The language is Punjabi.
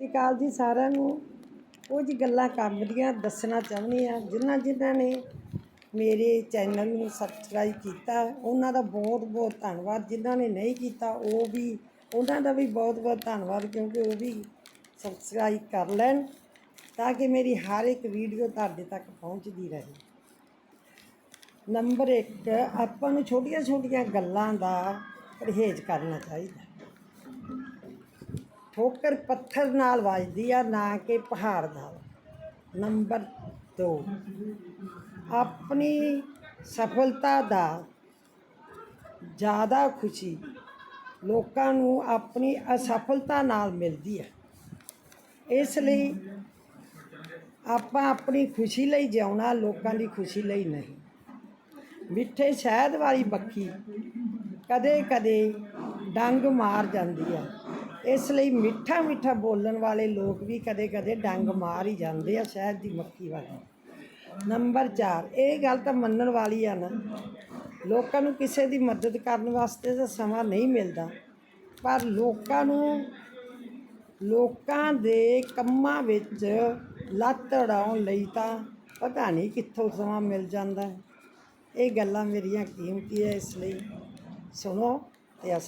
ਸਤਿ ਸ਼੍ਰੀ ਅਕਾਲ ਜੀ ਸਾਰਿਆਂ ਨੂੰ। ਕੁਝ ਗੱਲਾਂ ਕੰਮ ਦੀਆਂ ਦੱਸਣਾ ਚਾਹੁੰਦੀ ਆ ਜਿਨ੍ਹਾਂ ਜਿਨ੍ਹਾਂ ਨੇ ਮੇਰੇ ਚੈਨਲ ਨੂੰ ਸਬਸਕ੍ਰਾਈਬ ਕੀਤਾ, ਉਹਨਾਂ ਦਾ ਬਹੁਤ ਬਹੁਤ ਧੰਨਵਾਦ। ਜਿਨ੍ਹਾਂ ਨੇ ਨਹੀਂ ਕੀਤਾ, ਉਹ ਵੀ, ਉਹਨਾਂ ਦਾ ਵੀ ਬਹੁਤ ਬਹੁਤ ਧੰਨਵਾਦ, ਕਿਉਂਕਿ ਉਹ ਵੀ ਸਬਸਕ੍ਰਾਈਬ ਕਰ ਲੈਣ ਤਾਂ ਕਿ ਮੇਰੀ ਹਰ ਇੱਕ ਵੀਡੀਓ ਤੁਹਾਡੇ ਤੱਕ ਪਹੁੰਚਦੀ ਰਹੇ। ਨੰਬਰ 1 ਆਪਾਂ ਨੂੰ ਛੋਟੀਆਂ ਛੋਟੀਆਂ ਗੱਲਾਂ ਦਾ ਪਰਹੇਜ਼ ਕਰਨਾ ਚਾਹੀਦਾ। ਠੋਕਰ ਪੱਥਰ ਨਾਲ ਵੱਜਦੀ ਆ, ਨਾ ਕਿ ਪਹਾੜ ਨਾਲ। ਨੰਬਰ 2 ਆਪਣੀ ਸਫਲਤਾ ਦਾ ਜ਼ਿਆਦਾ ਖੁਸ਼ੀ ਲੋਕਾਂ ਨੂੰ ਆਪਣੀ ਅਸਫਲਤਾ ਨਾਲ ਮਿਲਦੀ ਹੈ ਇਸ ਲਈ ਆਪਾਂ ਆਪਣੀ ਖੁਸ਼ੀ ਲਈ ਜਿਉਣਾ, ਲੋਕਾਂ ਦੀ ਖੁਸ਼ੀ ਲਈ ਨਹੀਂ। ਮਿੱਠੇ ਸ਼ਹਿਦ ਵਾਲੀ ਬੱਖੀ ਕਦੇ ਕਦੇ ਡੰਗ ਮਾਰ ਜਾਂਦੀ ਹੈ ਇਸ ਲਈ ਮਿੱਠਾ ਮਿੱਠਾ ਬੋਲਣ ਵਾਲੇ ਲੋਕ ਵੀ ਕਦੇ ਕਦੇ ਡੰਗ ਮਾਰ ਹੀ ਜਾਂਦੇ ਆ ਸ਼ਹਿਦ ਦੀ ਮੱਖੀ ਵਾਲੀ। ਨੰਬਰ 4 ਇਹ ਗੱਲ ਤਾਂ ਮੰਨਣ ਵਾਲੀ ਆ ਨਾ। ਲੋਕਾਂ ਨੂੰ ਕਿਸੇ ਦੀ ਮਦਦ ਕਰਨ ਵਾਸਤੇ ਤਾਂ ਸਮਾਂ ਨਹੀਂ ਮਿਲਦਾ, ਪਰ ਲੋਕਾਂ ਨੂੰ, ਲੋਕਾਂ ਦੇ ਕੰਮਾਂ ਵਿੱਚ ਲੱਤ ਅੜਾਉਣ ਲਈ ਤਾਂ ਪਤਾ ਨਹੀਂ ਕਿੱਥੋਂ ਸਮਾਂ ਮਿਲ ਜਾਂਦਾ। ਹੈ ਇਹ ਗੱਲਾਂ ਮੇਰੀਆਂ ਕੀਮਤੀ ਹੈ ਇਸ ਲਈ। ਸੁਣੋ ਤੇ ਅਸ